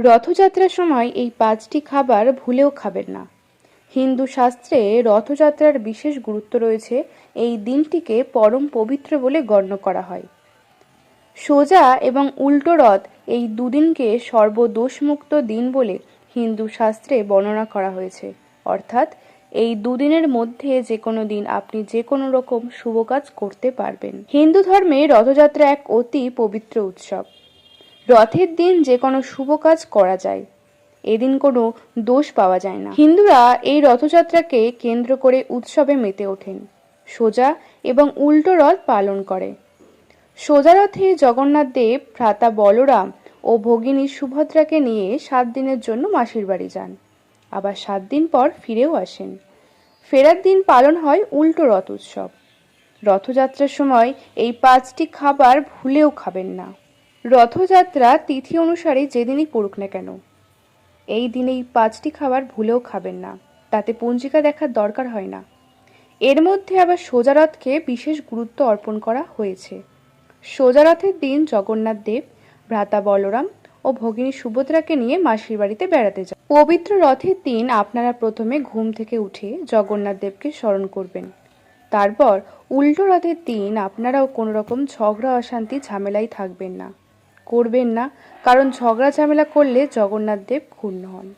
রথযাত্রার সময় এই পাঁচটি খাবার ভুলেও খাবেন না। হিন্দু শাস্ত্রে রথযাত্রার বিশেষ গুরুত্ব রয়েছে এই দিনটিকে পরম পবিত্র বলে গণ্য করা হয়। সোজা এবং উল্টো রথ এই দুদিনকে সর্বদোষমুক্ত দিন বলে হিন্দু শাস্ত্রে বর্ণনা করা হয়েছে। অর্থাৎ এই দুদিনের মধ্যে যে কোনো দিন আপনি যে কোনো রকম শুভ কাজ করতে পারবেন। হিন্দু ধর্মে রথযাত্রা এক অতি পবিত্র উৎসব। রথের দিন যে কোনো শুভ কাজ করা যায়। এদিন কোনো দোষ পাওয়া যায় না। হিন্দুরা এই রথযাত্রাকে কেন্দ্র করে উৎসবে মেতে ওঠেন। সোজা এবং উল্টো রথ পালন করে। সোজা রথে জগন্নাথ দেব, ভ্রাতা বলরাম ও ভগিনী সুভদ্রাকে নিয়ে সাত দিনের জন্য মাসির বাড়ি যান। আবার সাত দিন পর ফিরেও আসেন। ফেরার দিন পালন হয় উল্টো রথ উৎসব। রথযাত্রার সময় এই পাঁচটি খাবার ভুলেও খাবেন না। রথযাত্রা তিথি অনুসারে যেদিনই পড়ুক না কেন। এই দিনে এই পাঁচটি খাবার ভুলেও খাবেন না, তাতে পঞ্জিকা দেখার দরকার হয় না। এর মধ্যে আবার সোজা রথকে বিশেষ গুরুত্ব অর্পণ করা হয়েছে। সোজা রথের দিন জগন্নাথ দেব, ভ্রাতা বলরাম ও ভগিনী সুভদ্রাকে নিয়ে মাসির বাড়িতে বেড়াতে যান। পবিত্র রথের দিন আপনারা প্রথমে ঘুম থেকে উঠে জগন্নাথ দেবকে স্মরণ করবেন। তারপর উল্টো রথের দিন আপনারাও কোনো রকম ঝগড়া, অশান্তি ঝামেলাই থাকবেন না। করবেন না, কারণ ঝগড়া ঝামেলা করলে জগন্নাথ দেব ক্ষুণ্ণ হন।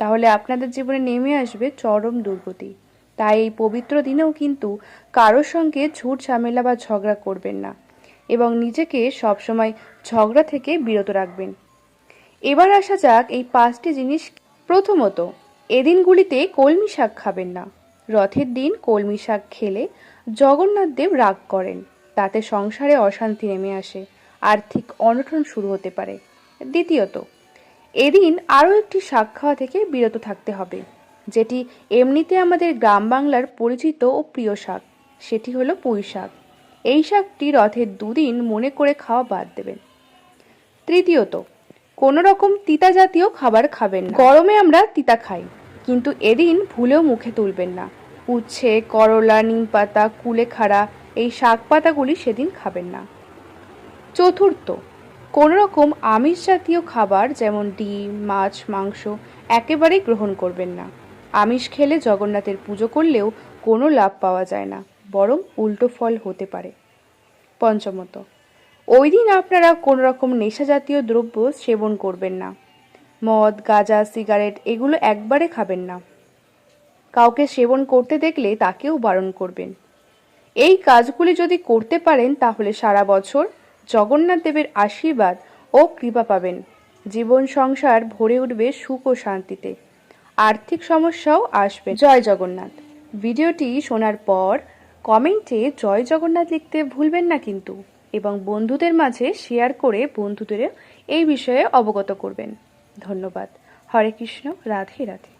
তাহলে আপনাদের জীবনে নেমে আসবে চরম দুর্গতি। তাই এই পবিত্র দিনেও কিন্তু কারোর সঙ্গে ঝুট ঝামেলা বা ঝগড়া করবেন না এবং নিজেকে সবসময় ঝগড়া থেকে বিরত রাখবেন। এবার আসা যাক এই পাঁচটি জিনিস প্রথমত, এদিনগুলিতে কলমি শাক খাবেন না। রথের দিন কলমি শাক খেলে জগন্নাথ দেব রাগ করেন, তাতে সংসারে অশান্তি নেমে আসে। আর্থিক অনটন শুরু হতে পারে। দ্বিতীয়ত, এদিন আরও একটি শাক খাওয়া থেকে বিরত থাকতে হবে, যেটি এমনিতে আমাদের গ্রাম বাংলার পরিচিত ও প্রিয় শাক। সেটি হলো পুঁই শাক। এই শাকটি রথের দুদিন মনে করে খাওয়া বাদ দেবেন। তৃতীয়ত, কোনো রকম তিতা জাতীয় খাবার খাবেন গরমে আমরা তিতা খাই, কিন্তু এদিন ভুলেও মুখে তুলবেন না। উচ্ছে, করলা নিম পাতা কুলেখাড়া, এই শাক পাতাগুলি সেদিন খাবেন না। চতুর্থ কোনো রকম আমিষ জাতীয় খাবার যেমন ডিম, মাছ, মাংস একেবারেই গ্রহণ করবেন না। আমিষ খেলে জগন্নাথের পুজো করলেও কোনো লাভ পাওয়া যায় না, বরং উল্টো ফল হতে পারে। পঞ্চমত, ওই দিন আপনারা কোনো রকম নেশা জাতীয় দ্রব্য সেবন করবেন না। মদ, গাঁজা, সিগারেট এগুলো একবারে খাবেন না। কাউকে সেবন করতে দেখলে তাকেও বারণ করবেন। এই কাজগুলি যদি করতে পারেন তাহলে সারা বছর জগন্নাথ দেবের আশীর্বাদ ও কৃপা পাবেন। জীবন সংসার ভরে উঠবে সুখ ও শান্তিতে। আর্থিক সমস্যাও আসবে। জয় জগন্নাথ। ভিডিওটি শোনার পর কমেন্টে জয় জগন্নাথ লিখতে ভুলবেন না কিন্তু এবং বন্ধুদের মাঝে শেয়ার করে বন্ধুদের এই বিষয়ে অবগত করবেন। ধন্যবাদ। হরে কৃষ্ণ, রাধে রাধে।